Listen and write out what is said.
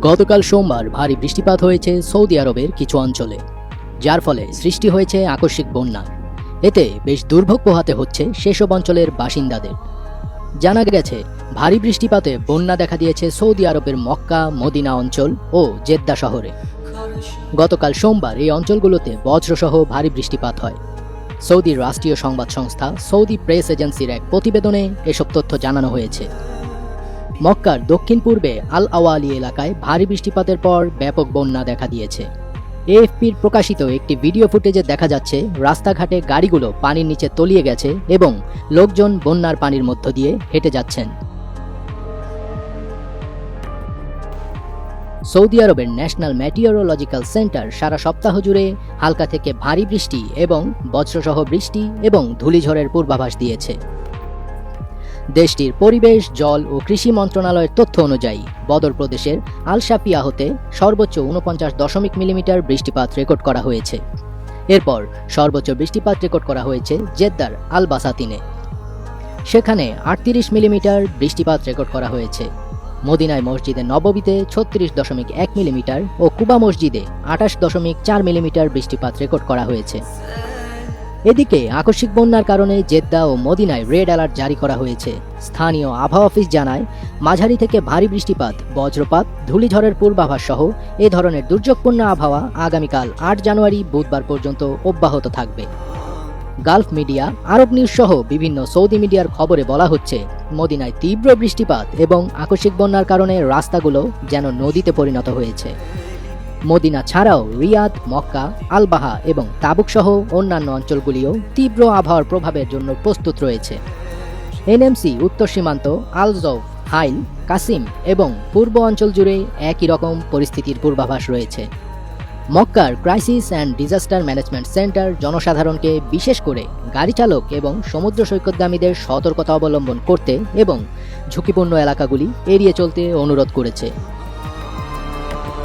গতকাল সোমবার ভারী বৃষ্টিপাত হয়েছে সৌদি আরবের কিছু অঞ্চলে, যার ফলে সৃষ্টি হয়েছে আকস্মিক বন্যা। এতে বেশ দুর্ভোগ পোহাতে হচ্ছে সেসব অঞ্চলের বাসিন্দাদের। জানা গেছে, ভারী বৃষ্টিপাতে বন্যা দেখা দিয়েছে সৌদি আরবের মক্কা, মদিনা অঞ্চল ও জেদ্দা শহরে। গতকাল সোমবার এই অঞ্চলগুলোতে বজ্রসহ ভারী বৃষ্টিপাত হয়। সৌদির রাষ্ট্রীয় সংবাদ সংস্থা সৌদি প্রেস এজেন্সির এক প্রতিবেদনে এসব তথ্য জানানো হয়েছে। মক্কার দক্ষিণ পূর্বে আল আওয়ালি এলাকায় ভারী বৃষ্টিপাতের পর ব্যাপক বন্যা দেখা দিয়েছে। এএফপির প্রকাশিত একটি ভিডিও ফুটেজে দেখা যাচ্ছে, রাস্তাঘাটে গাড়িগুলো পানির নিচে তলিয়ে গেছে এবং লোকজন বন্যার পানির মধ্য দিয়ে হেঁটে যাচ্ছেন। সৌদি আরবের ন্যাশনাল মেটিওরোলজিক্যাল সেন্টার সারা সপ্তাহ জুড়ে হালকা থেকে ভারী বৃষ্টি এবং বজ্রসহ বৃষ্টি এবং ধূলিঝড়ের পূর্বাভাস দিয়েছে। দেশটির পরিবেশ, জল ও কৃষি মন্ত্রণালয়ের তথ্য অনুযায়ী বদর প্রদেশের আল শাফিয়া হতে সর্বোচ্চ উনপঞ্চাশ দশমিক মিলিমিটার বৃষ্টিপাত রেকর্ড করা হয়েছে। এরপর সর্বোচ্চ বৃষ্টিপাত রেকর্ড করা হয়েছে জেদ্দার আলবাসাতিনে। সেখানে আটত্রিশ মিলিমিটার বৃষ্টিপাত রেকর্ড করা হয়েছে। মদিনায় মসজিদে নববীতে ছত্রিশ দশমিক এক মিলিমিটার ও কুবা মসজিদে আঠাশ দশমিক চার মিলিমিটার বৃষ্টিপাত রেকর্ড করা হয়েছে। এদিকে আকস্মিক বন্যার কারণে জেদ্দা ও মদিনায় রেড অ্যালার্ট জারি করা হয়েছে। স্থানীয় আবহাওয়া অফিস জানায়, মাঝারি থেকে ভারী বৃষ্টিপাত, বজ্রপাত, ধূলিঝড়ের পূর্বাভাস সহ এ ধরনের দুর্যোগপূর্ণ আবহাওয়া আগামীকাল আট জানুয়ারি বুধবার পর্যন্ত অব্যাহত থাকবে। গালফ মিডিয়া, আরব নিউজ সহ বিভিন্ন সৌদি মিডিয়ার খবরে বলা হচ্ছে, মদিনায় তীব্র বৃষ্টিপাত এবং আকস্মিক বন্যার কারণে রাস্তাগুলো যেন নদীতে পরিণত হয়েছে। মদিনা ছাড়াও রিয়াদ, মক্কা, আলবাহা এবং তাবুক সহ অন্যান্য অঞ্চলগুলিও তীব্র আবহাওয়ার প্রভাবের জন্য প্রস্তুত রয়েছে। এনএমসি, উত্তর সীমান্ত আলজফ হাইল, কাসিম এবং পূর্ব অঞ্চল জুড়ে একই রকম পরিস্থিতির পূর্বাভাস রয়েছে। মক্কার crisis and disaster management centre জনসাধারণকে বিশেষ করে গাড়ি চালক এবং সমুদ্র সৈকতগামীদের সতর্কতা অবলম্বন করতে এবং ঝুঁকিপূর্ণ এলাকাগুলি এড়িয়ে চলতে অনুরোধ করেছে।